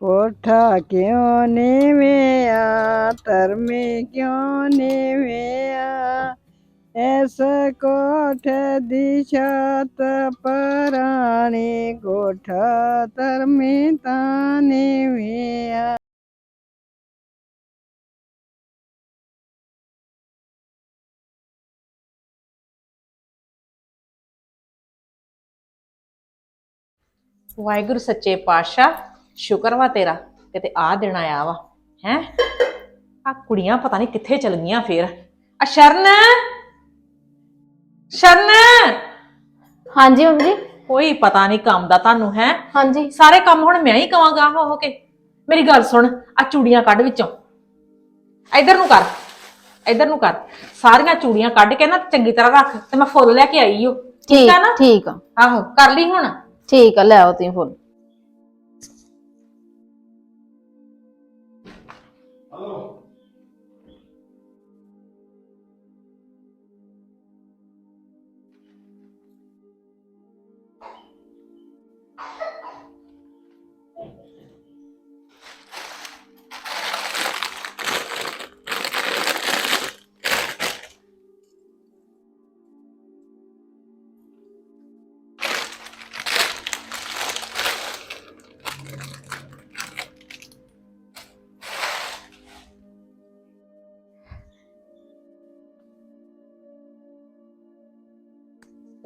ਕੋਠਾ ਕਿਉਂ ਨੀਵਿਆ ਧਰਮੀ ਕਿਉਂ ਨੀਵਿਆ ਐਸ ਕੋਠ ਦੀ ਛੱਤ ਪਰਾਣੀ ਕੋਠਾ ਧਰਮੀ ਤਾਂ ਨੀਵਿਆ ਵਾਹਿਗੁਰੂ ਸੱਚੇ ਪਾਤਸ਼ਾਹ ਸ਼ੁਕਰ ਵਾ ਤੇਰਾ ਕਿਤੇ ਆ ਦਿਨ ਆਇਆ ਵਾ ਹੈ? ਆ ਕੁੜੀਆਂ ਪਤਾ ਨਹੀਂ ਕਿੱਥੇ ਚਲ ਗਈਆਂ ਫੇਰ। ਆ ਸ਼ਰਨ! ਸ਼ਰਨ! ਹਾਂਜੀ ਮੰਮੀ ਜੀ। ਕੋਈ ਪਤਾ ਨਹੀਂ ਕੰਮ ਦਾ ਤੁਹਾਨੂੰ ਹੈ? ਹਾਂਜੀ। ਸਾਰੇ ਕੰਮ ਹੁਣ ਮੈਂ ਹੀ ਕਵਾਂਗਾ ਹੋ ਹੋ ਕੇ। ਮੇਰੀ ਗੱਲ ਸੁਣ ਆ ਚੂੜੀਆਂ ਕੱਢ ਵਿੱਚੋਂ। ਇਧਰ ਨੂੰ ਕਰ ਇਧਰ ਨੂੰ ਕਰ। ਸਾਰੀਆਂ ਚੂੜੀਆਂ ਕੱਢ ਕੇ ਨਾ ਚੰਗੀ ਤਰ੍ਹਾਂ ਰੱਖ ਤੇ ਮੈਂ ਫੁੱਲ ਲੈ ਕੇ ਆਈ ਓ। ਠੀਕ ਆ ਨਾ? ਠੀਕ ਆ। ਆਹੋ ਕਰ ਲਈ ਹੁਣ। ਠੀਕ ਆ ਲੈ ਆਓ ਤੁਸੀਂ ਫੁੱਲ।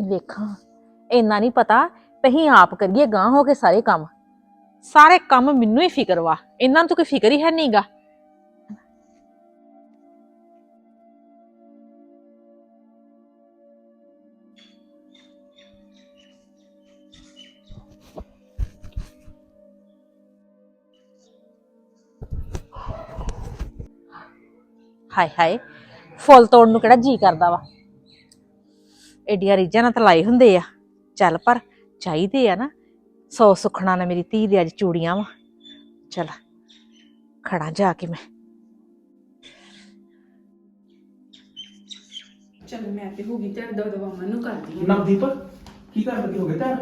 ਵੇਖਾਂ, ਇੰਨਾ ਨਹੀਂ ਪਤਾ ਤੇ ਅਸੀਂ ਆਪ ਕਰੀਏ ਗਾਂ ਹੋ ਕੇ ਸਾਰੇ ਕੰਮ। ਸਾਰੇ ਕੰਮ ਮੈਨੂੰ ਹੀ ਫਿਕਰ ਵਾ ਇਹਨਾਂ ਨੂੰ ਤਾਂ ਕੋਈ ਫਿਕਰ ਹੀ ਹੈ ਨਹੀਂਗਾ ਹਾਏ ਹਾਏ, ਫੁੱਲ ਤੋੜਨ ਨੂੰ ਕਿਹੜਾ ਜੀ ਕਰਦਾ ਵਾ। ਏਡੀਆਂ ਰੀਝਾਂ ਨਾਲ ਤਾਂ ਲਾਏ ਹੁੰਦੇ ਆ। ਚੱਲ ਪਰ ਚਾਹੀਦੇ ਆ ਨਾ। ਸੌ ਸੁਖਣਾ ਨਾ ਮੇਰੀ ਧੀ ਦੇ ਅੱਜ ਚੂੜੀਆਂ ਵਾ। ਚੱਲ ਖੜਾ ਜਾ ਕੇ ਮੈਂ। ਚਲ ਮੈਂ ਤੇ ਹੋ ਗਈ ਤੇ ਦਵਾ ਦਵਾ ਮਨ ਨੂੰ ਕਰਦੀ ਆ। ਨਵਦੀਪ ਕੀ ਕਰਨ ਲੱਗੇ ਹੋ ਗਏ ਤਿਆਰ?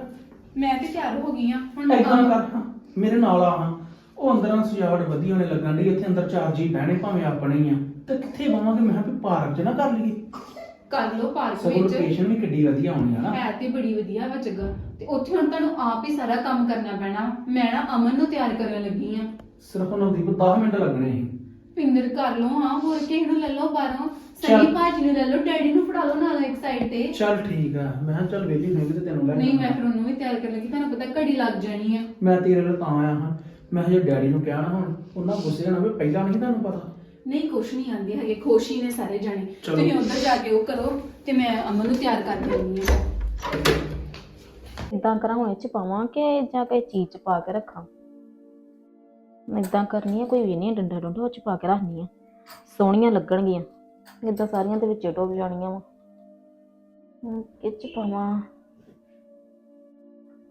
ਮੈਂ ਤੇ ਤਿਆਰ ਹੋ ਗਈ ਆ ਹੁਣ ਮੈਂ ਏਦਾਂ ਕਰ ਹਾਂ, ਮੇਰੇ ਨਾਲ ਆ ਹਾਂ। ਉਹ ਅੰਦਰਾਂ ਸਜਾਵਟ ਵਧੀਆ ਹੋਣੇ ਲੱਗਣ ਦੀ ਇੱਥੇ ਅੰਦਰ ਚਾਰ ਜੀ ਬਹਿਣੇ ਭਾਵੇਂ ਆਪਣੇ ਹੀ ਆ। ਤੇ ਕਿੱਥੇ ਬਾਵਾਂਗੇ? ਮੈਂ ਕਿਹਾ ਵੀ ਪਾਰਕ 'ਚ ਨਾ ਕਰ ਲਈਏ। ਕਰ ਲਓ ਪਾਰਕ ਸਗੋਂ ਵਿੱਚ। ਲੋਕੇਸ਼ਨ ਵੀ ਕਿੱਡੀ ਵਧੀਆ ਹੋਣੀ ਆ ਨਾ। ਹੈ ਤੇ ਬੜੀ ਵਧੀਆ ਵਾ ਜਗ੍ਹਾ। ਤੇ ਉੱਥੇ ਹੁਣ ਤੁਹਾਨੂੰ ਆਪ ਹੀ ਸਾਰਾ ਕੰਮ ਕਰਨਾ ਪੈਣਾ। ਮੈਂ ਨਾ ਅਮਨ ਨੂੰ ਤਿਆਰ ਕਰਨ ਲੱਗੀ ਆ। ਸਿਰਫ ਨਵਦੀਪ 10 ਮਿੰਟ ਲੱਗਣੇ ਸੀ। ਪਿੰਦਰ ਕਰ ਲਓ ਹਾਂ ਹੋਰ ਕਿਸੇ ਨੂੰ ਲੈ ਲਓ ਬਾਹਰੋਂ। ਚੱਲ। ਸਨੀ ਭਾਜੀ ਨੂੰ ਲੈ ਲਓ ਡੈਡੀ ਨੂੰ ਫੜਾ ਲਓ ਨਾਲ ਇੱਕ ਸਾਈਡ ਤੇ। ਚੱਲ ਠੀਕ ਆ। ਮੈਂ ਕਿਹਾ ਚੱਲ ਵੇਲੀ ਹੋਏਗੀ ਤੇ ਤੈਨੂੰ ਲੈ ਨਹੀਂ ਮੈਂ। ਫਿਰ ਉਹਨੂੰ ਵੀ ਤਿਆਰ ਕਰਨ ਲੱਗੀ। ਤੁਹਾਨੂੰ ਪਤਾ ਘੜੀ ਲੱਗ ਜਾਣੀ ਆ। ਮੈਂ ਤੇਰੇ ਨਾਲ ਤਾਂ ਆਇਆ ਹਾਂ। ਮੈਂ ਕਿਹਾ ਜੇ ਡੈਡੀ ਨੂੰ ਕਿਹਾ ਨਾ ਹੁਣ ਉਹਨਾਂ ਗੁੱਸੇ ਹੋਣਾ ਵੀ ਪਹਿਲਾਂ ਨਹੀਂ ਤੁਹਾਨੂੰ ਪਤਾ। ਨਹੀਂ ਕੁਛ ਨਹੀਂ ਆਂਦੀ ਹੈਗੇ ਖੁਸ਼ੀ ਨੇ ਸਾਰੇ ਜਾਣੇ। ਚਲੋ। ਤੁਸੀਂ ਉੱਧਰ ਜਾ ਕੇ ਉਹ ਕਰੋ ਤੇ ਮੈਂ ਅਮਨ ਨੂੰ ਤਿਆਰ ਕਰ ਦਿੰਦੀ ਆ ਇਦਾਂ ਕਰਾਂ ਹੁਣ ਇਹ ਚ ਪਾਵਾਂ ਕਿ ਜਾਂ ਕੋਈ ਚੀਜ਼ ਚ ਪਾ ਕੇ ਰੱਖਾਂ? ਇਦਾਂ ਕਰਨੀ ਹੈ ਕੋਈ ਵੀ ਨਹੀਂ ਡੰਡਾ ਡੰਡਾ ਉਹ ਚ ਪਾ ਕੇ ਰੱਖਣੀ ਹੈ। ਸੋਹਣੀਆਂ ਲੱਗਣਗੀਆਂ। ਇਦਾਂ ਸਾਰੀਆਂ ਦੇ ਵਿੱਚ ਡੁੱਬ ਜਾਣੀਆਂ ਵਾ। ਹੁਣ ਇਹ ਚ ਪਾਵਾਂ।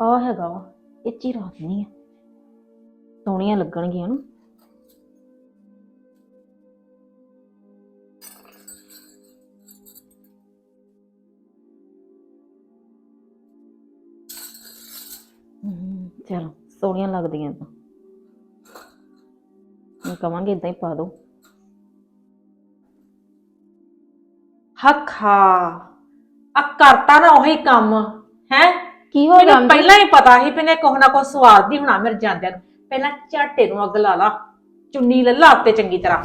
ਆ ਹੈਗਾ ਵਾ ਇਹ ਚ ਹੀ ਰੱਖ ਨਹੀਂ ਹੈ। ਸੋਹਣੀਆਂ ਲੱਗਣਗੀਆਂ ਨਾ ਚਲੋ ਸੋਹਣੀਆਂ ਲੱਗਦੀਆਂ ਤਾਂ। ਮੈਂ ਕਵਾਂਗੀ ਇਦਾਂ ਹੀ ਪਾ ਦੋ। ਹੱਖਾ ਆ ਕਰਤਾ ਨਾ ਉਹੀ ਕੰਮ ਹੈ? ਕੀ ਹੋ ਗਿਆ ਮੈਨੂੰ ਪਹਿਲਾਂ ਹੀ ਪਤਾ ਸੀ ਵੀ ਨੇ ਕੋਹ ਨਾ ਕੋ ਸਵਾਦ ਦੀ ਹੋਣਾ ਮੇਰੇ ਜਾਂਦਿਆਂ ਨੂੰ। ਪਹਿਲਾਂ ਝਾਟੇ ਨੂੰ ਅੱਗ ਲਾ ਲਾ ਚੁੰਨੀ ਲੈ ਲਾ ਉੱਤੇ ਚੰਗੀ ਤਰ੍ਹਾਂ।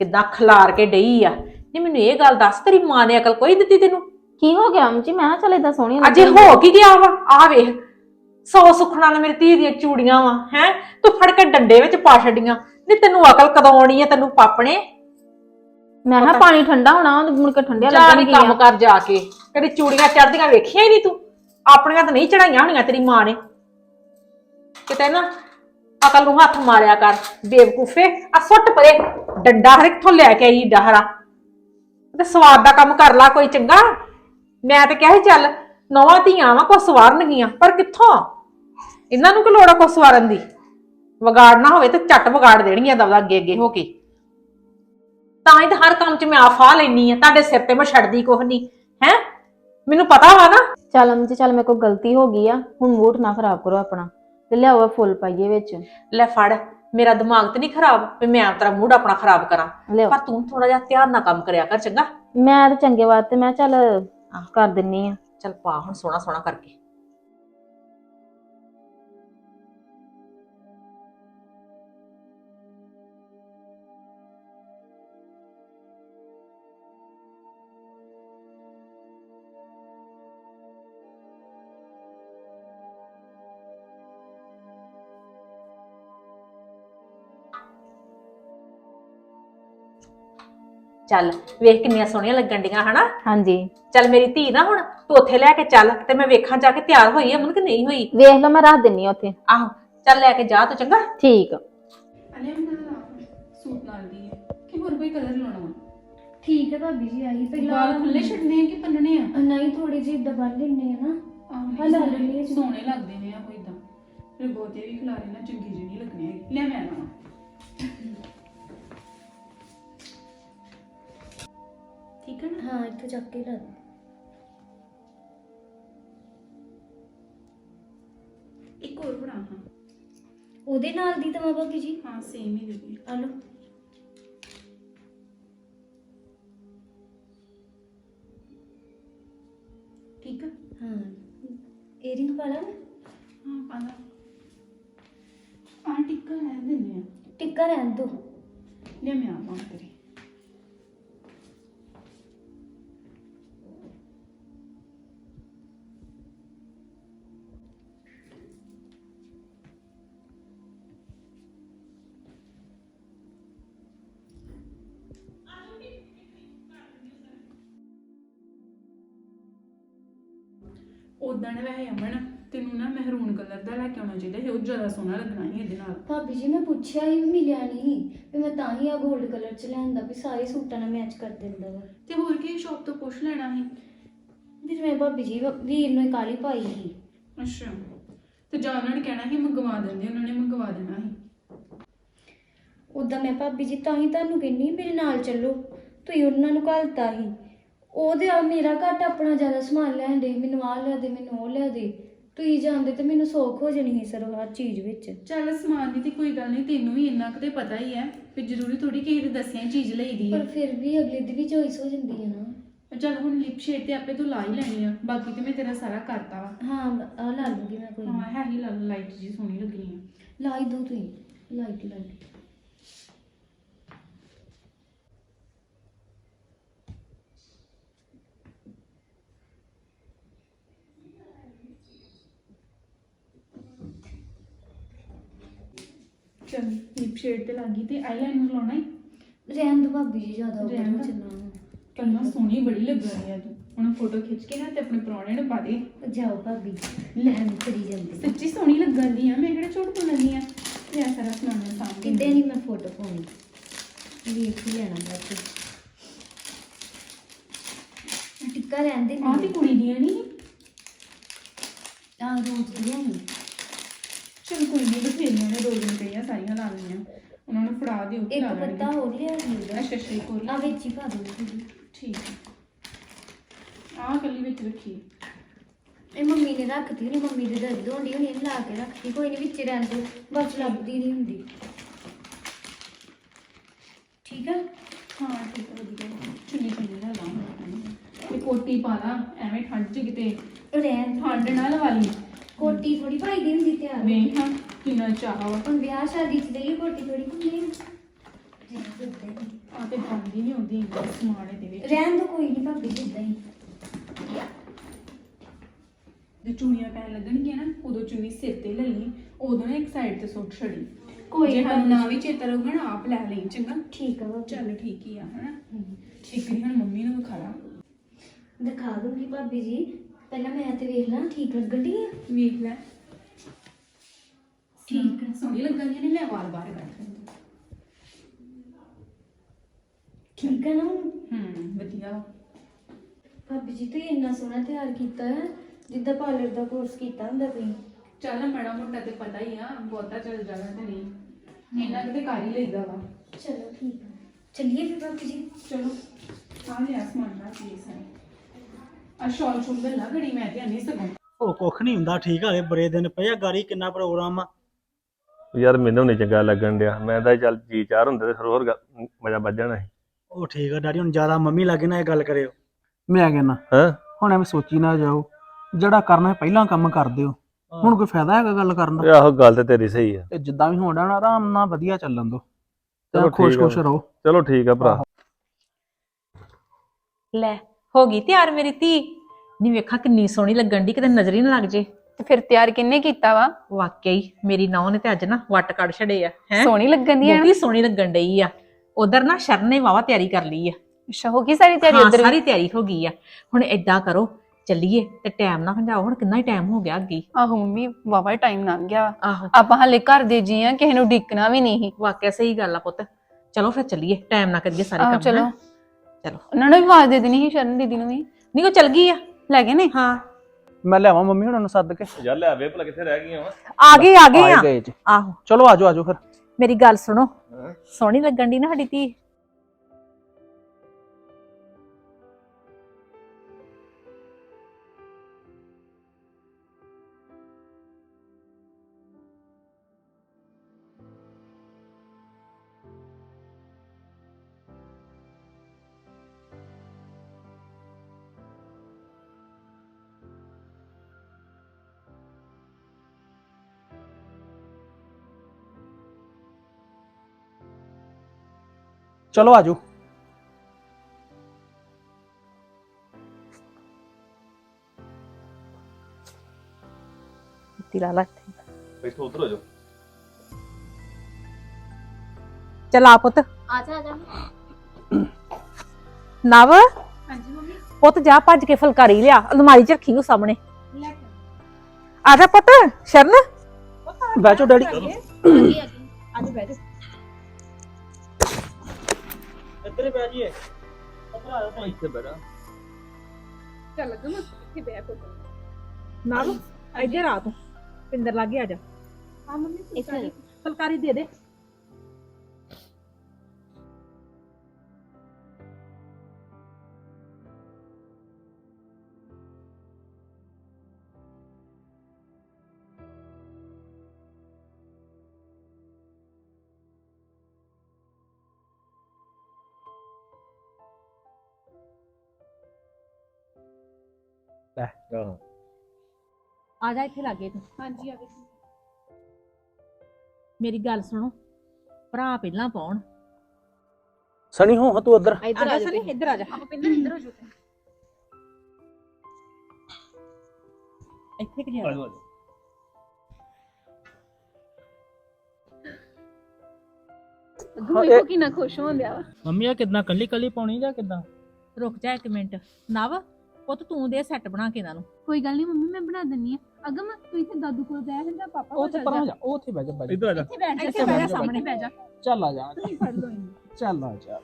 ਕਿੱਦਾਂ ਖਲਾਰ ਕੇ ਡਈ ਆ। ਨਹੀਂ ਮੈਨੂੰ ਇਹ ਗੱਲ ਦੱਸ ਤੇਰੀ ਮਾਂ ਨੇ ਅਕਲ ਕੋਈ ਦਿੱਤੀ ਤੈਨੂੰ? ਕੀ ਹੋ ਗਿਆ ਅੰਜੀ ਮੈਂ ਕਿਹਾ ਚੱਲ ਇਦਾਂ ਸੋਹਣੀਆਂ ਅਜੇ। ਹੋ ਕੀ ਗਿਆ ਵਾ? ਆ ਵੇਖ ਸੌ ਸੁਖਣਾ ਨਾਲ ਮੇਰੀ ਧੀ ਦੀਆਂ ਚੂੜੀਆਂ ਵਾ ਹੈ? ਤੂੰ ਫੜ ਕੇ ਡੰਡੇ ਵਿੱਚ ਪਾ ਛੱਡੀਆਂ। ਨਹੀਂ ਤੈਨੂੰ ਅਕਲ ਕਦੋਂ ਆਉਣੀ ਆ ਤੈਨੂੰ ਪਾਪਣੇ ਮੈਂ ਕਿਹਾ ਪਾਣੀ ਠੰਡਾ ਹੋਣਾ ਉਹ ਮੁੜ ਕੇ ਠੰਡਿਆ ਜਾ ਨੀ ਕੰਮ ਕਰ ਜਾ ਕੇ। ਕਦੀ ਚੂੜੀਆਂ ਚੜਦੀਆਂ ਵੇਖੀਆਂ ਹੀ ਨਹੀਂ ਤੂੰ। ਆਪਣੀਆਂ ਤਾਂ ਨਹੀਂ ਚੜਾਈਆਂ ਹੋਣੀਆਂ ਤੇਰੀ ਮਾਂ ਨੇ। ਕਿਤੇ ਨਾ ਅਕਲ ਨੂੰ ਹੱਥ ਮਾਰਿਆ ਕਰ ਬੇਵਕੂਫੇ। ਆ ਸੁੱਟ ਪਰੇ ਡੰਡਾ ਹਰ ਇੱਥੋਂ ਲੈ ਕੇ ਆਈ ਡਹਰਾ। ਤੇ ਸਵਾਦ ਦਾ ਕੰਮ ਕਰ ਲਾ ਕੋਈ ਚੰਗਾ। ਮੈਂ ਤੇ ਕਿਹਾ ਸੀ ਚੱਲ ਨੌਵਾਂ ਧੀਆਂ ਵਾ ਕੋ ਸਵਾਰਨਗੀਆਂ ਪਰ ਕਿੱਥੋਂ? ਇਹਨਾਂ ਨੂੰ ਕਿ ਲੋੜ ਆ ਕੋ ਸਵਾਰਨ ਦੀ? ਵਿਗਾੜ ਨਾ ਹੋਵੇ ਤੇ ਝੱਟ ਵਿਗਾੜ ਦੇਣਗੀਆਂ ਦਵਦਾ ਅੱਗੇ ਅੱਗੇ ਹੋ ਕੇ। ਤਾਂ ਹੀ ਤਾਂ ਹਰ ਕੰਮ 'ਚ ਮੈਂ ਆਫਾ ਲੈਣੀ ਆ ਤੁਹਾਡੇ ਸਿਰ ਤੇ ਮੈਂ ਛੱਡਦੀ ਕੁਛ ਨਹੀਂ ਹੈ? ਮੈਨੂੰ ਪਤਾ ਵਾ ਨਾ। ਚੱਲ ਅੰਜੀ ਚੱਲ ਮੇਰੇ ਕੋਲ ਗਲਤੀ ਹੋ ਗਈ ਆ ਹੁਣ ਮੂਡ ਨਾ ਖਰਾਬ ਕਰੋ ਆਪਣਾ ਤੇ ਲਿਆਓ ਇਹ ਫੁੱਲ ਪਾਈਏ ਵਿੱਚ। ਲੈ ਫੜ ਮੇਰਾ ਦਿਮਾਗ ਤੇ ਨਹੀਂ ਖਰਾਬ ਵੀ ਮੈਂ ਤੇਰਾ ਮੂਡ ਆਪਣਾ ਖਰਾਬ ਕਰਾਂ। ਲਿਆਓ। ਪਰ ਤੂੰ ਥੋੜਾ ਜਿਹਾ ਧਿਆਨ ਨਾਲ ਕੰਮ ਕਰਿਆ ਕਰ ਚੰਗਾ? ਮੈਂ ਤਾਂ ਚੰਗੇ ਵਾਸਤੇ ਮੈਂ ਚੱਲ ਕਰ ਦਿੰਨੀ ਆ। ਚੱਲ ਪਾ ਹੁਣ ਸੋਹਣਾ ਸੋਹਣਾ ਕਰਕੇ। ਚੱਲ ਵੇਖ ਕਿੰਨੀਆਂ ਸੋਹਣੀਆਂ ਲੱਗਣ ਡੀਆਂ ਹਨਾ? ਹਾਂਜੀ। ਚੱਲ ਮੇਰੀ ਧੀ ਨਾ ਹੁਣ ਤੂੰ ਉੱਥੇ ਲੈ ਕੇ ਚੱਲ ਤੇ ਮੈਂ ਵੇਖਾਂ ਜਾ ਕੇ ਤਿਆਰ ਹੋਈ ਆ ਮਨ ਕਿ ਨਹੀਂ ਹੋਈ? ਵੇਖ ਲਓ ਮੈਂ ਰੱਖ ਦਿੰਨੀ ਆ ਉੱਥੇ। ਆਹੋ ਚੱਲ ਲੈ ਕੇ ਜਾ ਤੂੰ ਚੰਗਾ। ਠੀਕ। ਆ। ਅਲੇ ਮੈਂ ਸੂਟ ਨਾਲ ਦੀ ਹੈ ਕਿ ਹੋਰ ਕੋਈ ਕਲਰ ਲਾਉਣਾ ਵਾ? ਠੀਕ ਹੈ ਭਾਬੀ ਜੀ ਆਈ ਪਹਿਲਾਂ ਵਾਲ ਖੁੱਲੇ ਛੱਡਨੇ ਆ ਕਿ ਪੰਨਣੇ ਆ? ਅ, ਨਹੀਂ ਥੋੜੀ ਜਿਹੀ ਦਬਾ ਲੈਣੇ ਆ ਨਾ। ਆਹ ਹਾਂ, ਲਾ ਲੈਂਦੀ ਹਾਂ। ਸੋਹਣੇ ਲੱਗਦੇ ਨੇ ਆ ਇਦਾਂ। ਫਿਰ ਬਹੁਤੇ ਵੀ ਖਿਲਾਰੇ ਨਾ ਚੰਗੀ ਜਿਹੀ ਨਹੀਂ ਲੱਗਣੀ ਹੈਗੀ। ਲੈ ਮੈਂ ਆਣਾ ਠੀਕ ਹੈ ਨਾ? ਹਾਂ ਇੱਥੋਂ ਚੱਕ ਕੇ ਲਾ ਦੇ। ਇੱਕ ਹੋਰ ਬਣਾ ਹਾਂ। ਉਹਦੇ ਨਾਲ ਦੀ ਤਾਂ ਮੈਂ ਭਾਬੀ ਜੀ? ਹਾਂ ਸੇਮ ਹੀ ਦੇ ਦੇ ਆ ਲਓ। ਠੀਕ ਆ? ਹਾਂ। ਏਰਿੰਗ ਵਾਲਾ ਨਾ। ਹਾਂ ਪਾਣਾ ਆ ਟਿੱਕਾ ਰਹਿ ਦਿੰਦੇ ਆ। ਟਿੱਕਾ ਰਹਿਣ ਦੋ। ਲੈ ਮੈਂ ਆਵਾਂ ਤੇਰੇ ਉਦਾਂ ਨੇ ਵੈਸੇ ਅਮਨ ਤੈਨੂੰ ਨਾ ਮਹਿਰੂਨ ਕਲਰ ਦਾ ਲੈ ਕੇ ਆਉਣਾ ਚਾਹੀਦਾ ਸੀ ਉਹ ਜ਼ਿਆਦਾ ਸੋਹਣਾ ਲੱਗਣਾ ਸੀ ਇਹਦੇ ਨਾਲ। ਭਾਬੀ ਜੀ ਮੈਂ ਪੁੱਛਿਆ ਹੀ ਮਿਲਿਆ ਨਹੀਂ ਵੀ ਮੈਂ ਤਾਂ ਹੀ ਆ 골ਡ ਕਲਰ ਚ ਲੈਂਦਾ ਵੀ ਸਾਰੇ ਸੂਟਾਂ ਨਾਲ ਮੈਚ ਕਰ ਦਿੰਦਾ ਵਾ। ਤੇ ਹੋਰ ਕੀ ਸ਼ਾਪ ਤੋਂ ਪੁੱਛ ਲੈਣਾ ਸੀ? ਫਿਰ ਮੈਂ ਭਾਬੀ ਜੀ ਵੀਰ ਨੂੰ ਕਾਲੀ ਪਾਈ ਸੀ। ਅੱਛਾ ਤੇ ਜਾਂ ਉਹਨਾਂ ਨੇ ਕਹਿਣਾ ਸੀ ਮੰਗਵਾ ਦਿੰਦੇ ਉਹਨਾਂ ਨੇ ਮੰਗਵਾ ਦੇਣਾ ਸੀ। ਉਦਾਂ ਮੈਂ ਭਾਬੀ ਜੀ ਤਾਂ ਹੀ ਤੁਹਾਨੂੰ ਕਹਿੰਨੀ ਮੇਰੇ ਨਾਲ ਚੱਲੋ। ਤੁਸੀਂ ਉਹਨਾਂ ਨੂੰ ਘਲਤਾ ਸੀ। ਉਹਦੇ ਆ ਮੇਰਾ ਘੱਟ ਆਪਣਾ ਜ਼ਿਆਦਾ ਸਮਾਨ ਲੈਣ ਦੇ ਮੈਨੂੰ ਆਹ ਲਿਆ ਦੇ ਮੈਨੂੰ ਉਹ ਲਿਆ ਦੇ। ਤੁਸੀਂ ਜਾਂਦੇ ਤੇ ਮੈਨੂੰ ਸੌਖ ਹੋ ਜਾਣੀ ਸੀ ਸਰ ਹਰ ਚੀਜ਼ ਵਿੱਚ। ਚੱਲ ਸਮਾਨ ਦੀ ਤੇ ਕੋਈ ਗੱਲ ਨਹੀਂ ਤੈਨੂੰ ਵੀ ਇੰਨਾ ਕੁ ਤੇ ਪਤਾ ਹੀ ਹੈ। ਵੀ ਜ਼ਰੂਰੀ ਥੋੜੀ ਕਿਸੇ ਦੇ ਦੱਸਿਆ ਹੀ ਚੀਜ਼ ਲਈਦੀ ਪਰ ਹੈ। ਫਿਰ ਵੀ ਅਗਲੇ ਦੀ ਵੀ ਚੋਇਸ ਹੋ ਜਾਂਦੀ ਹੈ ਨਾ। ਚੱਲ ਹੁਣ ਲਿਪ ਸ਼ੇਡ ਤੇ ਆਪੇ ਤੂੰ ਲਾ ਹੀ ਲੈਣੀ ਆ। ਬਾਕੀ ਤੇ ਮੈਂ ਤੇਰਾ ਸਾਰਾ ਕਰਤਾ ਵਾ। ਹਾਂ ਆ ਲਾ ਲੂੰਗੀ ਮੈਂ ਕੋਈ ਹਾਂ ਹੈ ਹੀ ਲਾਈਟ ਜੀ ਸੋਹਣੀ ਲੱਗਣੀ ਆ। ਲਾ ਹੀ ਦੋ ਤੁਸੀਂ ਲਾਈਟ ਲਾਈਟ। ਚੱਲ ਲਿਪ ਸ਼ੇਡ ਤੇ ਲੱਗੀ ਤੇ ਆਈਲਾਈਨਰ ਲਾਉਣਾ ਹੀ ਰਹਿਣ ਦੋ ਭਾਬੀ ਜੀ ਜ਼ਿਆਦਾ ਉੱਪਰ ਰਹਿਣ ਨੂੰ। ਚੱਲਣਾ ਕੰਨਾ ਸੋਹਣੀ ਬੜੀ ਲੱਗਣੀ ਆ ਤੂੰ। ਹੁਣ ਫੋਟੋ ਖਿੱਚ ਕੇ ਨਾ ਤੇ ਆਪਣੇ ਪ੍ਰਾਹੁਣੇ ਨੂੰ ਪਾ ਦੇ। ਜਾਓ ਭਾਬੀ ਲੈਣ ਕਰੀ ਜਾਂਦੀ। ਸੱਚੀ ਸੋਹਣੀ ਲੱਗਣ ਦੀ ਆ ਮੈਂ ਕਿਹੜਾ ਝੂਠ ਬੋਲਣੀ ਆ? ਆ ਸਾਰਾ ਸਮਾਨ ਮੈਂ ਸਾਂਭ ਕਿਤੇ ਨਹੀਂ ਮੈਂ ਫੋਟੋ ਪਾਉਣੀ। ਵੇਖ ਹੀ ਲੈਣਾ ਆਹ ਟਿੱਕਾ ਰਹਿਣ ਦੇ ਆਹ ਤੇ ਕੁੜੀ ਦੀਆਂ ਨਹੀਂ ਆ ਰੋਜ਼ ਦੀਆਂ ਨਹੀਂ ਚਲ ਕੋਈ ਨਹੀਂ ਬਥੇਰੀਆਂ ਨੇ ਦੋ ਦਿਨ ਪਈਆਂ ਸਾਰੀਆਂ ਲਾ ਲਈਆਂ ਉਹਨਾਂ ਨੂੰ ਫੜਾ ਦਿਓ ਇੱਕ ਲਾ ਪੱਤਾ ਲੈਣਗੇ ਹੋਰ ਲਿਆ ਜੀ ਅੱਛਾ ਅੱਛਾ ਇੱਕ ਹੋਰ ਆ ਵਿੱਚ ਹੀ ਪਾ ਦੋ ਠੀਕ ਆਹ ਕੱਲੀ ਵਿੱਚ ਰੱਖੀ। ਇਹ ਮੰਮੀ ਨੇ ਰੱਖਤੀ ਨਹੀਂ ਮੰਮੀ ਦੇ ਦਰਦ ਹੁੰਦੀ ਹੋਣੀ ਇਹਨੇ ਲਾ ਕੇ ਰੱਖਤੀ। ਕੋਈ ਨਹੀਂ ਵਿੱਚ ਰਹਿਣ ਦੋ ਬਸ ਲੱਭਦੀ ਨਹੀਂ ਹੁੰਦੀ। ਠੀਕ ਆ? ਹਾਂ ਠੀਕ ਹੈ ਵਧੀਆ। ਚੁੰਨੀ ਚੁੰਨੀ ਦਾ ਲਾਉਂ ਤੇ ਕੋਟੀ ਪਾ ਲਾ ਐਵੇਂ ਠੰਡ ਚ ਕਿਤੇ ਰਹਿਣ ਦਿਓ। ਠੰਡ ਨਾ ਲਵਾ ਲਈ। ਕੋਟੀ ਥੋੜੀ ਪਾਈ ਦੀ ਹੁੰਦੀ ਤਿਆਰ। ਵੇਖ ਹਾਂ ਕਿੰਨਾ ਚਾਹ ਵਾ। ਹੁਣ ਵਿਆਹ ਸ਼ਾਦੀ ਚ ਲਈ ਕੋਟੀ ਥੋੜੀ ਹੁੰਦੀ ਆ। ਤੇ ਬੰਦੀ ਨਹੀਂ ਹੁੰਦੀ ਸਮਾਨ ਇਹਦੇ ਵਿੱਚ। ਰਹਿਣ ਦੋ ਕੋਈ ਨਹੀਂ ਭਾਬੀ ਜਿੱਦਾਂ ਹੀ। ਜੇ ਚੂੜੀਆਂ ਪੈਣ ਲੱਗਣਗੀਆਂ ਨਾ ਉਦੋਂ ਚੁੰਨੀ ਸਿਰ ਤੇ ਲੈ ਲਈ ਉਦੋਂ ਨਾ ਇੱਕ ਸਾਈਡ ਤੇ ਸੁੱਟ ਛੜੀ। ਕੋਈ ਜੇ ਗੱਲ ਨਾ। ਵੀ ਚੇਤਾ ਰਹੂਗਾ ਨਾ ਆਪ ਲੈ ਲਈ ਚੰਗਾ? ਠੀਕ ਆ ਭਾਬੀ। ਚੱਲ ਠੀਕ ਹੀ ਆ ਹਨਾ? ਹਮ। ਇੱਕ ਵਾਰੀ ਹੁਣ ਮੰਮੀ ਨੂੰ ਵਿਖਾ ਲਾ। ਦਿਖਾ ਦੂੰਗੀ ਭਾਬੀ ਜੀ। ਪਹਿਲਾਂ ਮੈਂ ਤੇ ਵੇਖ ਲਾਂ ਠੀਕ ਲੱਗਣ ਦੀ ਆ? ਵੇਖ ਲੈ। ਠੀਕ ਆ। ਸੋਹਣੀ ਲੱਗਣਗੀਆਂ ਨੇ ਲੈ ਵਾਲ ਬਾਹਰ ਕੱਢ ਠੀਕ ਆ ਨਾ ਹੁਣ? ਹੂੰ ਵਧੀਆ। ਵਾ। ਭਾਬੀ ਜੀ ਤੁਸੀਂ ਇੰਨਾ ਸੋਹਣਾ ਤਿਆਰ ਕੀਤਾ ਹੈ ਜਿੱਦਾਂ ਪਾਰਲਰ ਦਾ ਕੋਰਸ ਕੀਤਾ ਹੁੰਦਾ ਤੁਸੀਂ। ਚੱਲ ਮਾੜਾ ਮੋਟਾ ਤੇ ਪਤਾ ਹੀ ਆ ਬਹੁਤਾ ਚੱਲ ਜਾਣਾ ਤੇ ਨਹੀਂ। ਇਹਨਾਂ ਕਿਤੇ ਕਰ ਹੀ ਲਈਦਾ ਵਾ। ਚਲੋ ਠੀਕ ਆ। ਚੱਲੀਏ ਫਿਰ ਭਾਬੀ ਜੀ। ਚਲੋ ਆ ਲਿਆ ਸਮਾਨ। ਦਾ ਆ ਸ਼ਾਲ ਸ਼ੂਲ ਗੱਲਾਂ ਘੜੀ ਮੈਂ ਤੇ ਨਹੀਂ ਸਕੂੰ ਉਹ ਕੁੱਖ ਨਹੀਂ ਹੁੰਦਾ ਠੀਕ ਹਾਲੇ ਬੜੇ ਦਿਨ ਪਏ ਆ ਗਾੜੀ ਕਿੰਨਾ ਪ੍ਰੋਗਰਾਮ ਆ? ਯਾਰ ਮੈਨੂੰ ਨਹੀਂ ਚੰਗਾ ਲੱਗਣ ਡਿਆ ਮੈਂ ਤਾਂ ਚੱਲ ਜੀ ਚਾਰ ਹੁੰਦੇ ਤੇ ਫਿਰ ਹੋਰ ਮਜ਼ਾ ਵੱਜ ਜਾਣਾ ਸੀ। ਉਹ ਠੀਕ ਆ ਡੈਡੀ ਹੁਣ ਜ਼ਿਆਦਾ ਮੰਮੀ ਲਾਗੇ ਨਾ ਇਹ ਗੱਲ ਕਰਿਓ। ਮੈਂ ਕਹਿੰਦਾ ਹਾਂ? ਹੁਣ ਐਵੇਂ ਸੋਚੀ ਨਾ ਜਾਓ ਜਿਹੜਾ ਕਰਨਾ ਹੈ ਪਹਿਲਾਂ ਕੰਮ ਕਰ ਦਿਓ। ਹੁਣ ਕੋਈ ਫਾਇਦਾ ਹੈਗਾ ਗੱਲ ਕਰਨ ਦਾ? ਆਹੋ ਗੱਲ ਤੇ ਤੇਰੀ ਸਹੀ ਆ। ਤੇ ਜਿੱਦਾਂ ਵੀ ਹੋਣਾ ਨਾ ਆਰਾਮ ਨਾਲ ਵਧੀਆ ਚੱਲਣ ਦੋ। ਚਲੋ ਤੇ ਠੀਕ ਖੁਸ਼ ਆ। ਖੁਸ਼ ਰਹੋ। ਚਲੋ ਠੀਕ ਆ ਭਰਾ। ਲੈ ਹੋ ਗਈ ਤਿਆਰ ਮੇਰੀ ਧੀ? ਨਹੀਂ ਵੇਖਾਂ ਕਿੰਨੀ ਸੋਹਣੀ ਲੱਗਣ ਦੀ ਕਿਤੇ ਨਜ਼ਰ ਹੀ ਨਾ ਲੱਗ ਜੇ। ਤੇ ਫਿਰ ਤਿਆਰ ਕਿੰਨੇ ਕੀਤਾ ਵਾ? ਵਾਕਈ ਮੇਰੀ ਨੌਂ ਨੇ ਤੇ ਅੱਜ ਨਾ ਵੱਟ ਕੱਢ ਛੜੇ ਆ ਹੈ? ਸੋਹਣੀ ਲੱਗਣ ਦੀ ਹੈ ਬਹੁਤੀ ਸੋਹਣੀ ਲੱਗਣ ਡਈ ਆ। ਉਧਰ ਨਾ ਸ਼ਰਨ ਨੇ ਵਾਵਾ ਤਿਆਰੀ ਕਰ ਲਈ ਆ। ਅੱਛਾ ਹੋ ਗਈ ਸਾਰੀ ਤਿਆਰੀ ਉਧਰ ਸਾਰੀ ਤਿਆਰੀ ਹੋ ਗਈ ਆ। ਹੁਣ ਏਦਾਂ ਕਰੋ ਚੱਲੀਏ ਤੇ ਟਾਈਮ ਨਾ ਭੰਜਾਓ ਹੁਣ ਕਿੰਨਾ ਹੀ ਟਾਈਮ ਹੋ ਗਿਆ ਅੱਗੇ। ਆਹੋ ਮੰਮੀ ਵਾਵਾ ਟਾਈਮ ਲੰਘ ਗਿਆ। ਆਹੋ। ਆਪਾਂ ਹਲੇ ਘਰ ਦੇ ਜੀ ਆ ਕਿਸੇ ਨੂੰ ਡਿੱਕਣਾ ਵੀ ਨਹੀਂ ਵਾਕਿਆ ਸਹੀ ਗੱਲ ਆ ਪੁੱਤ। ਚਲੋ ਫਿਰ ਚੱਲੀਏ ਟਾਈਮ ਨਾ ਕਰੀਏ ਸਾਰੇ ਕੰਮ ਚਲੋ? ਚਲੋ। ਉਹਨਾਂ ਨੂੰ ਵੀ ਆਵਾਜ਼ ਦੇ ਦੇਣੀ ਸੀ ਸ਼ਰਨ ਦੀਦੀ ਨੂੰ ਵੀ। ਨਹੀਂ ਉਹ ਚੱਲ ਗਈ ਆ ਲੈ ਗਏ ਨੇ। ਹਾਂ। ਮੈਂ ਲਿਆਵਾਂ ਮੰਮੀ ਹੁਣਾਂ ਨੂੰ ਸੱਦ ਕੇ। ਯਾਰ ਲੈ ਵੇ ਭਲਾ ਕਿੱਥੇ ਰਹਿ ਗਈਆਂ ਵਾ। ਆ ਗਏ ਆ ਗਏ ਆਏ ਆ। ਗਏ ਜੀ। ਆਹੋ। ਚਲੋ ਆਜੋ ਆਜੋ ਫਿਰ। ਮੇਰੀ ਗੱਲ ਸੁਣੋ। ਸੋਹਣੀ ਲੱਗਣ ਦੀ ਨਾ ਸਾਡੀ ਧੀ। ਚਲੋ ਆਜੋ। ਤੀ ਲਾ ਲਾ ਇੱਥੇ। ਬੈਠੋ ਉਧਰ ਹੋ ਜਾਓ ਚੱਲ ਆ ਪੁੱਤ। ਆ ਜਾ ਆ ਜਾ ਨਵ? ਹਾਂਜੀ ਮੰਮੀ। ਪੁੱਤ ਜਾ ਭੱਜ ਕੇ ਫੁਲਕਾਰੀ ਲਿਆ ਅਲਮਾਰੀ 'ਚ ਰੱਖੀ ਉਹ ਸਾਹਮਣੇ। ਆ ਜਾ ਪੁੱਤ ਸ਼ਰਨ। ਬੈਠੋ ਡੈਡੀ। ਅੱਜ ਬਹਿ ਜਾ ਇੱਧਰ ਹੀ ਪੈ ਜੀਏ ਇੱਥੇ ਬੈਠਾ ਚੱਲ ਗਮ ਇੱਥੇ ਬੈ ਪੁੱਤ ਨਵ ਇੱਧਰ ਆ ਤੂੰ। ਪਿੰਦਰ ਲਾਗੇ ਆ ਜਾ। ਆ ਮੰਮੀ ਇੱਥੇ ਫੁਲਕਾਰੀ ਦੇ ਦੇ। ਆਹੋ ਆ ਜਾ ਇੱਥੇ ਲਾਗੇ ਤੂੰ। ਹਾਂਜੀ ਆ ਗਏ ਮੇਰੀ ਗੱਲ ਸੁਣੋ ਭਰਾ ਪਹਿਲਾਂ ਪਾਉਣ। ਸਣੀ ਹੋ ਹਾਂ ਤੂੰ ਉਧਰ ਆ ਜਾ ਸਨੀ ਇੱਧਰ ਆ ਜਾ। ਆਪਾਂ ਪਹਿਲਾਂ ਇੱਧਰ ਹੋ ਜਾਓ। ਇੱਥੇ ਕਿ ਜਾ ਆਜੋ ਆਜੋ ਹਾਂ, ਇਹ- ਕਿੰਨਾ ਖੁਸ਼ ਹੋਣ ਵਾ। ਮੰਮੀ ਆ ਕਿਦਾਂ ਕੱਲੀ ਕੱਲੀ ਪਾਉਣੀ ਜਾਂ ਕਿਦਾਂ? ਰੁਕ ਜਾ ਇੱਕ ਮਿੰਟ। ਨਵ ਪੁੱਤ ਤੂੰ ਦੇ ਸੈੱਟ ਬਣਾ ਕੇ ਇਹਨਾਂ ਨੂੰ। ਕੋਈ ਗੱਲ ਨਹੀਂ ਮੰਮੀ ਮੈਂ ਬਣਾ ਦਿੰਨੀ ਆ। ਅਗਮ ਤੂੰ ਇੱਥੇ ਦਾਦੂ ਕੋਲ ਬਹਿ ਜਾਂਦਾ ਪਾਪਾ ਉਹ ਤੇ ਪਰਾਂ ਹੋ ਜਾ ਉਹ ਉੱਥੇ ਬਹਿ ਜਾ ਬਹਿ ਜਾ। ਇੱਧਰ ਆ ਜਾ। ਇੱਥੇ ਬੈਠ ਜਾ ਇੱਥੇ ਬਹਿ ਜਾ ਸਾਹਮਣੇ। ਬਹਿ ਜਾ। ਚੱਲ ਆ ਜਾ। ਤੁਸੀਂ ਫੜ ਲਓ ਇਹਨੂੰ। ਚੱਲ ਆ ਜਾ।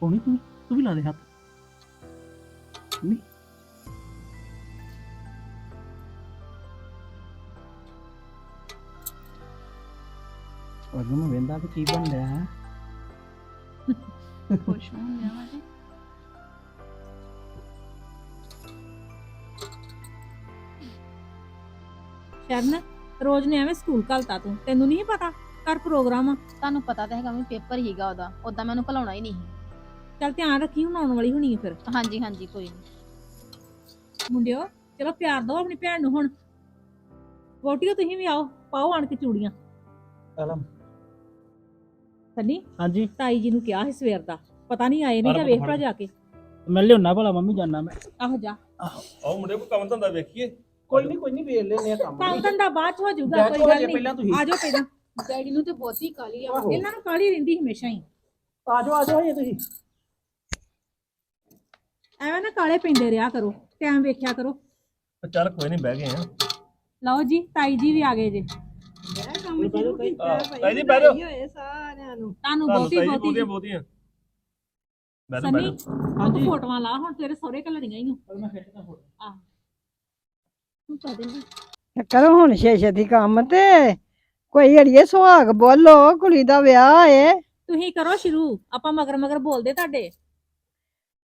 ਪਾਉਣੀ ਤੂੰ? ਤੂੰ ਵੀ ਲਾ ਦੇ ਹੱਥ। ਨਹੀਂ। ਅਗਮ ਵੇਂਦਾ ਵੀ ਕੀ ਬਣ ਰਿਹਾ ਹੈ। ਖੁਸ਼ ਸ਼ਰਨ ਰੋਜ਼ ਨੇ ਐਵੇਂ ਸਕੂਲ ਘਲਤਾ ਤੂੰ। ਤੈਨੂੰ ਨਹੀਂ ਪਤਾ ਕਰ ਪ੍ਰੋਗਰਾਮ ਆ? ਤੁਹਾਨੂੰ ਪਤਾ ਤਾਂ ਹੈਗਾ ਵੀ ਪੇਪਰ ਹੀਗਾ ਉਹਦਾ। ਉਦਾਂ ਮੈਨੂੰ ਘਲਾਉਣਾ ਹੀ ਨਹੀਂ। ਸੀ। ਚੱਲ ਧਿਆਨ ਰੱਖੀ ਹੁਣ ਆਉਣ ਵਾਲੀ ਹੋਣੀ ਹੈ ਫਿਰ। ਹਾਂਜੀ ਹਾਂਜੀ ਕੋਈ ਨਹੀਂ ਮੁੰਡਿਓ ਚਲੋ ਪਿਆਰ ਦਿਓ ਆਪਣੀ ਭੈਣ ਨੂੰ ਹੁਣ। ਵੋਟੀਓ ਤੁਸੀਂ ਵੀ ਆਓ ਪਾਓ ਆਣ ਕੇ ਚੂੜੀਆਂ। ਕਲਮ ਸੰਨੀ ਹਾਂਜੀ। ਤਾਈ ਜੀ ਨੂੰ ਕਿਹਾ ਸੀ ਸਵੇਰ ਦਾ। ਪਤਾ ਨਹੀਂ ਆਏ ਨਹੀਂ ਜਾਂ ਫੜ, ਵੇਖ। ਭਲਾ ਜਾ ਕੇ। ਮੈਂ ਲਿਆਉਣਾ ਭਲਾ ਮੰਮੀ ਜਾਨਾ ਮੈਂ। ਆਹੋ ਜਾ। ਆਓ ਮੁੰਡੇ ਕੋ ਕੰਮ ਧੰਦਾ ਵੇਖੀਏ। ਕੋਈ ਨਹੀਂ ਕੋਈ ਨਹੀਂ ਵੇਖ ਲੈਨੇ ਆ ਕੰਮ। ਕੰਮ ਧੰਦਾ ਬਾਅਦ ਚ ਹੋ ਜਾਊਗਾ ਕੋਈ ਗੱਲ ਨਹੀਂ ਪਹਿਲਾਂ ਤੁਸੀਂ। ਆ ਜਾਓ ਪਹਿਲਾਂ। ਡੈਡੀ ਨੂੰ ਤੇ ਬਹੁਤੀ ਕਾਲੀ ਆ। ਇਹਨਾਂ ਨੂੰ ਕਾਲੀ ਰਹਿੰਦੀ ਹਮੇਸ਼ਾ ਹੀ। ਆ ਜਾਓ ਆ ਜਾਓ ਤੁਸੀਂ। ਐਵੇਂ ਨਾ ਕਾਲੇ ਪੈਂਦੇ ਰਿਹਾ ਕਰੋ ਟਾਈਮ ਵੇਖਿਆ ਕਰੋ। ਚੱਲ ਕੋਈ ਨਹੀਂ ਬਹਿ ਗਏ ਆ। ਲਓ ਜੀ ਤਾਈ ਜੀ ਵੀ ਆ ਗਏ ਜੇ। ਕੰਮ ਸ਼ੁਰੂ ਕੀਤਾ ਆਹ, ਭਾਈ ਤਾਈ ਜੀ ਬਹਿ ਜਾਓ। ਵਧਾਈ ਹੋਏ ਸਾਰਿਆਂ ਨੂੰ। ਤੁਹਾਨੂੰ ਬਹੁਤੀ ਤਾਈ ਜੀ ਬਹੁਤੀ। ਬਹਿ ਜਾਓ, ਬਹਿ ਸੰਨੀ। ਹਾਂਜੀ ਫੋਟੋਆਂ ਲਾ ਹੁਣ ਤੇਰੇ ਸਹੁਰੇ ਘੱਲਣੀਆਂ ਹੀ ਪਰ ਮੈਂ ਖਿੱਚਦਾ ਫੋਟੋ। ਆ ਤੂੰ ਪਾ ਦੇ ਤੇ ਕਰੋ ਹੁਣ ਛੇ ਛੇਤੀ ਕੰਮ ਤੇ। ਕੋਈ ਅੜੀਏ ਸੁਹਾਗ ਬੋਲੋ ਕੁੜੀ ਦਾ ਵਿਆਹ ਏ। ਤੁਸੀਂ ਕਰੋ ਸ਼ੁਰੂ ਆਪਾਂ ਮਗਰ ਮਗਰ ਬੋਲਦੇ ਤੁਹਾਡੇ।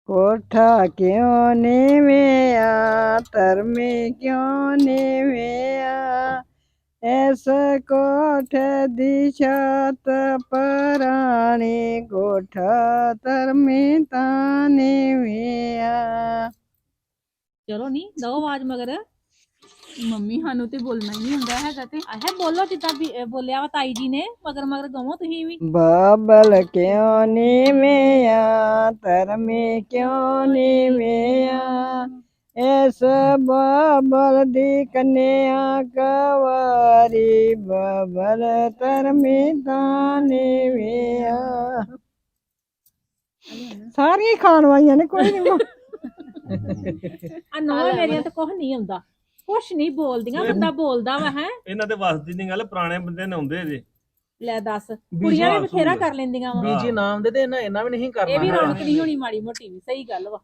ਕੋਠਾ ਕਿਉਂ ਨੀਵਿਆ? ਧਰਮੀ ਕਿਉਂ ਨੀਵਿਆ? ਐਸ ਕੋਠ ਦੀ ਛੱਤ ਪਰਾਣੀ, ਕੋਠਾ ਧਰਮੀ ਤਾਂ ਨੀਵਿਆ। ਚਲੋ ਨਹੀਂ ਦੋ ਆਵਾਜ਼ ਮਗਰ। ਮੰਮੀ ਸਾਨੂੰ ਤੇ ਬੋਲਣਾ ਹੀ ਨਹੀਂ ਹੁੰਦਾ ਹੈਗਾ ਤੇ। ਆਹੇ ਬੋਲੋ ਜਿੱਦਾਂ ਵੀ ਬੋਲਿਆ ਵਾ ਤਾਈ ਜੀ ਨੇ ਮਗਰ ਮਗਰ ਗਵੋ ਤੁਸੀਂ ਵੀ। ਬਾਬਲ ਕਿਉਂ ਨੀਵਿਆ ਧਰਮੀ ਕਿਉਂ ਨੀਵਿਆ ਐਸ ਬਾਬਲ ਦੀ ਕੰਨਿਆ ਕਵਾਰੀ ਬਾਬਲ ਧਰਮੀ ਤਾਂ ਨੀਵਿਆ ਸਾਰੀਆਂ ਹੀ ਖਾਣ ਵਾਲੀਆਂ ਨੇ ਕੋਈ ਨਹੀਂ ਆ ਨੌ ਮੇਰੀਆਂ ਤਾਂ ਕੁਝ ਨਹੀਂ ਆਉਂਦਾ। ਕੁਛ ਨਹੀਂ ਬੋਲਦੀਆਂ ਬੰਦਾ ਬੋਲਦਾ ਵਾ ਹੈ? ਇਹਨਾਂ ਦੇ ਵਾਸਤੇ ਨਹੀਂ ਗੱਲ ਪੁਰਾਣੇ ਬੰਦੇ ਨੇ ਆਉਂਦੇ ਜੇ। ਲੈ ਦੱਸ ਕੁੜੀਆਂ ਵੀ ਬਥੇਰਾ ਕਰ ਲੈਂਦੀਆਂ ਵਾ। ਬੀਜੀ ਨਾਮ ਦੇ ਤੇ ਇਹਨਾਂ ਇਹਨਾਂ ਵੀ ਨਹੀਂ ਕਰਨਾ ਇਹ ਵੀ। ਰੌਣਕ ਨਹੀਂ ਹੋਣੀ ਮਾੜੀ ਮੋਟੀ ਵੀ ਸਹੀ ਗੱਲ ਵਾ।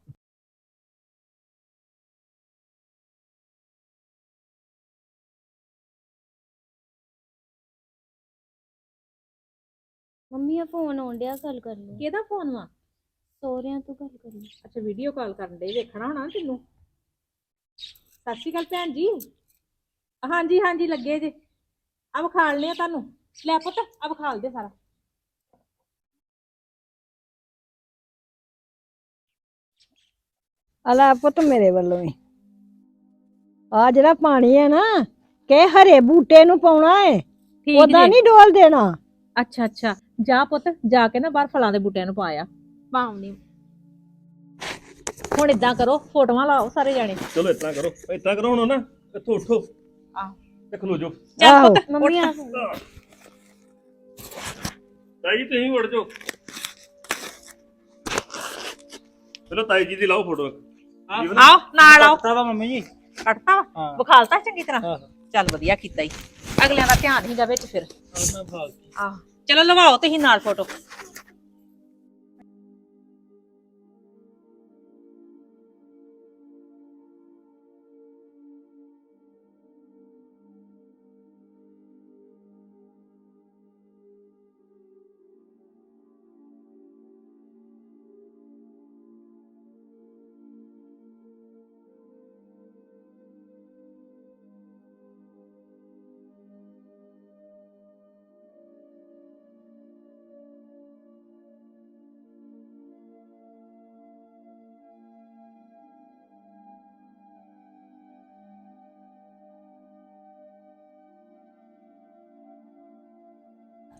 ਮੰਮੀ ਆ ਫੋਨ ਆਉਣ ਡਿਆ ਗੱਲ ਕਰ ਲਓ। ਕਿਹਦਾ ਫੋਨ ਵਾ? ਸੋਹਰਿਆਂ ਤੋਂ ਗੱਲ ਕਰ ਲਓ। ਅੱਛਾ ਵੀਡੀਓ ਕਾਲ ਕਰਨ ਦੇ ਵੇਖਣਾ ਹੋਣਾ ਤੈਨੂੰ? ਸਤਿ ਸ਼੍ਰੀ ਅਕਾਲ ਭੈਣ ਜੀ। ਹਾਂਜੀ ਹਾਂਜੀ ਲੱਗੇ ਜੇ। ਆ ਵਿਖਾਲ ਲਿਆ ਤੁਹਾਨੂੰ। ਲੈ ਪੁੱਤ ਆ ਵਿਖਾਲ ਦੇ ਸਾਰਾ। ਅਲਾ ਪੁੱਤ ਮੇਰੇ ਵੱਲੋਂ ਹੀ ਆ ਜਿਹੜਾ ਪਾਣੀ ਹੈ ਨਾ ਕਿ ਹਰੇ ਬੂਟੇ ਨੂੰ ਪਾਉਣਾ ਏ। ਠੀਕ ਜੀ। ਨਹੀਂ ਡੋਲ ਦੇਣਾ। ਅੱਛਾ ਅੱਛਾ। ਜਾ ਪੁੱਤ ਜਾ ਕੇ ਨਾ ਬਾਹਰ ਫਲਾਂ ਦੇ ਬੂਟਿਆਂ ਨੂੰ ਪਾਇਆ ਪਾਉਣੀ ਹੁਣ ਇਦਾਂ ਕਰੋ ਫੋਟੋਆਂ ਲਾਓ ਸਾਰੇ ਜਾਣੇ। ਚਲੋ ਇਤਨਾ ਕਰੋ। ਇਤਨਾ ਕਰੋ ਹੁਣ ਨਾ ਇੱਥੋਂ ਉੱਠੋ। ਆਹ। ਤੇ ਖਲੋ ਜਾਓ ਚੱਲ ਆਹੋ। ਪੁੱਤ ਮੰਮੀ ਆ। ਤਾਈ ਜੀ ਤੁਸੀਂ ਉੱਠ ਜਾਓ। ਚਲੋ ਤਾਈ ਜੀ ਦੀ ਲਾਓ ਫੋਟੋ। ਆਓ ਨਾਲ ਆਓ। ਪਤਾ ਵਾ ਮੰਮੀ ਜੀ। ਕੱਟਤਾ ਵਾ? ਹਾਂ। ਵਿਖਾਲਤਾ ਚੰਗੀ ਤਰ੍ਹਾਂ? ਚੱਲ ਵਧੀਆ ਕੀਤਾ ਈ। ਅਗਲਿਆਂ ਦਾ ਧਿਆਨ ਹੀਗਾ ਵਿੱਚ ਫਿਰ। ਮੈਂ ਭਾਗ ਆਹ। ਚਲੋ ਲਵਾਓ ਤੁਸੀਂ ਨਾਲ ਫੋਟੋ।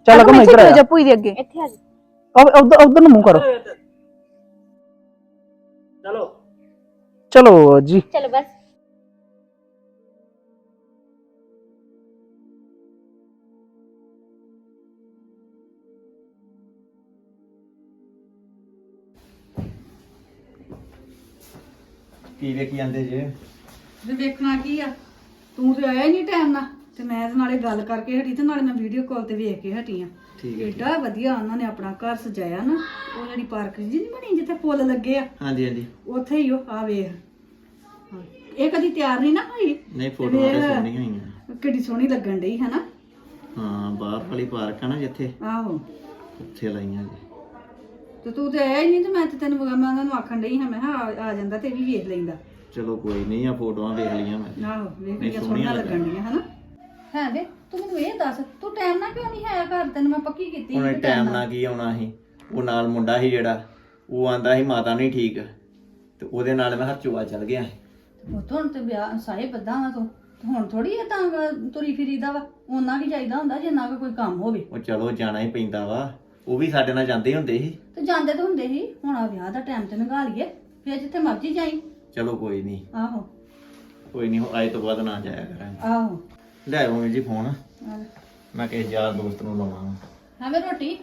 ਚੱਲ ਕਮ ਇੱਧਰ ਆ ਜੱਪੂ ਦੇ ਅੱਗੇ। ਇੱਥੇ ਆ ਜਾ। ਉਧਰ ਉਧਰ ਨੂੰ ਮੂੰਹ ਕਰੋ। ਚਲੋ। ਚਲੋ ਜੀ। ਚਲੋ ਬਸ। ਕੀ ਵੇਖੀ ਜਾਂਦੇ ਜੇ? ਵੇਖਣਾ ਕੀ ਆ? ਤੂੰ ਤੇ ਆਇਆ ਹੀ ਨਹੀਂ ਟਾਈਮ ਨਾਲ। ਤੇ ਮੈਂ ਤੇ ਨਾਲੇ ਗੱਲ ਕਰਕੇ ਹਟੀ ਤੇ ਨਾਲੇ ਮੈਂ ਵੀਡੀਓ ਕਾਲ ਤੇ ਵੇਖ ਕੇ ਹਟੀ ਆ। ਠੀਕ ਹੈ ਏਡਾ ਵਧੀਆ ਉਹਨਾਂ ਨੇ ਆਪਣਾ ਘਰ ਸਜਾਇਆ ਨਾ ਉਹ ਜਿਹੜੀ ਪਾਰਕ ਜੀ ਨਹੀਂ ਬਣੀ ਜਿੱਥੇ ਫੁੱਲ ਲੱਗੇ ਆ? ਹਾਂਜੀ ਹਾਂਜੀ। ਉੱਥੇ ਹੀ ਉਹ ਆ ਵੇਖ। ਹਾਂ। ਇਹ ਕਦੀ ਤਿਆਰ ਨਹੀਂ ਨਾ ਹੋਈ? ਨਹੀਂ ਫੋਟੋਆਂ ਤੇ ਵੇਖ। ਸੋਹਣੀਆਂ ਹੋਈਆਂ ਕਿੱਡੀ ਸੋਹਣੀ ਲੱਗਣ ਡਈ ਹਨਾ? ਹਾਂ ਬਾਹਰ ਵਾਲੀ ਪਾਰਕ ਆ ਨਾ ਜਿੱਥੇ। ਆਹੋ। ਉੱਥੇ ਲਾਈਆਂ ਜੀ। ਤੇ ਤੂੰ ਤੇ ਆਇਆ ਹੀ ਨਹੀਂ ਤੇ ਮੈਂ ਤੇ ਤੈਨੂੰ ਮੈਂ ਉਹਨਾਂ ਨੂੰ ਆਖਣ ਡਈ ਹਾਂ ਮੈਂ ਕਿਹਾ ਆ- ਆ ਜਾਂਦਾ ਤੇ ਇਹ ਵੀ ਵੇਖ ਲੈਂਦਾ। ਚਲੋ ਕੋਈ ਨਹੀਂ ਆ ਫੋਟੋਆਂ ਵੇਖ ਲਈਆਂ ਮੈਂ। ਆਹੋ ਵੇਖ ਨਹੀਂ, ਸੋਹਣੀਆਂ ਸੋਹਣੀਆਂ ਲੱਗਣ ਲੱਗਣ ਡੀਆਂ ਹਨਾ? ਹੈ ਵੇ ਤੂੰ ਮੈਨੂੰ ਇਹ ਦੱਸ ਤੂੰ ਟਾਈਮ ਨਾਲ ਕਿਉਂ ਨਹੀਂ ਆਇਆ ਘਰ? ਤੈਨੂੰ ਮੈਂ ਪੱਕੀ ਕੀਤੀ ਕਿ ਟਾਈਮ ਨਾਲ ਕੀ ਆਉਣਾ ਸੀ? ਉਹ ਨਾਲ ਮੁੰਡਾ ਸੀ ਜਿਹੜਾ ਉਹ ਆਂਦਾ ਸੀ ਮਾਤਾ ਨਹੀਂ ਠੀਕ। ਤੇ ਉਹਦੇ ਨਾਲ ਮੈਂ ਹਰਚੂਆ ਚੱਲ ਗਿਆ ਉਹ ਤੋਂ ਹੁਣ ਤੇ ਵਿਆਹ ਸਾਹੇ ਬੱਦਾ ਵਾ ਤੂੰ। ਹੁਣ ਥੋੜੀ ਇਹ ਤਾਂ ਵਾ- ਤੁਰੀ ਫਿਰੀਦਾ ਵਾ। ਉਹਨਾਂ ਕੀ ਚਾਹੀਦਾ ਹੁੰਦਾ ਜੇ ਨਾ ਕੋਈ ਕੰਮ ਹੋਵੇ। ਉਹ ਚਲੋ ਜਾਣਾ ਹੀ ਪੈਂਦਾ ਵਾ। ਉਹ ਵੀ ਸਾਡੇ ਨਾਲ ਜਾਂਦੇ ਹੁੰਦੇ ਸੀ। ਤੇ ਜਾਂਦੇ ਤਾਂ ਹੁੰਦੇ ਸੀ। ਹੁਣ ਆ ਵਿਆਹ ਦਾ ਟਾਈਮ ਤੇ ਨਗਾ ਲਈਏ ਫਿਰ ਜਿੱਥੇ ਮਰਜ਼ੀ ਜਾਈ। ਚਲੋ ਕੋਈ ਨਹੀਂ। ਆਹੋ। ਕੋਈ ਨਹੀਂ ਅੱਜ ਤੋਂ ਬਾਅਦ ਨਾ ਜਾਇਆ ਕਰਾਂਗੇ। ਆਹੋ। ਲੈ ਆਓ ਜੀ ਫੋਨ। ਮੈਂ ਕਿਸੇ ਯਾਰ ਦੋਸਤ ਨੂੰ ਲਾਉਣਾ ਹੈ ਵੇ ਰੋਟੀ?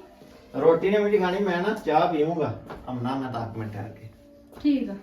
ਰੋਟੀ ਨੇ ਮੇਰੀ ਖਾਣੀ ਮੈਂ ਨਾ ਚਾਹ ਪੀਊਂਗਾ। ਅਮਨਾ ਮੈਂ 10 ਮਿੰਟ ਠਹਿਰ ਕੇ ਠੀਕ ਆ।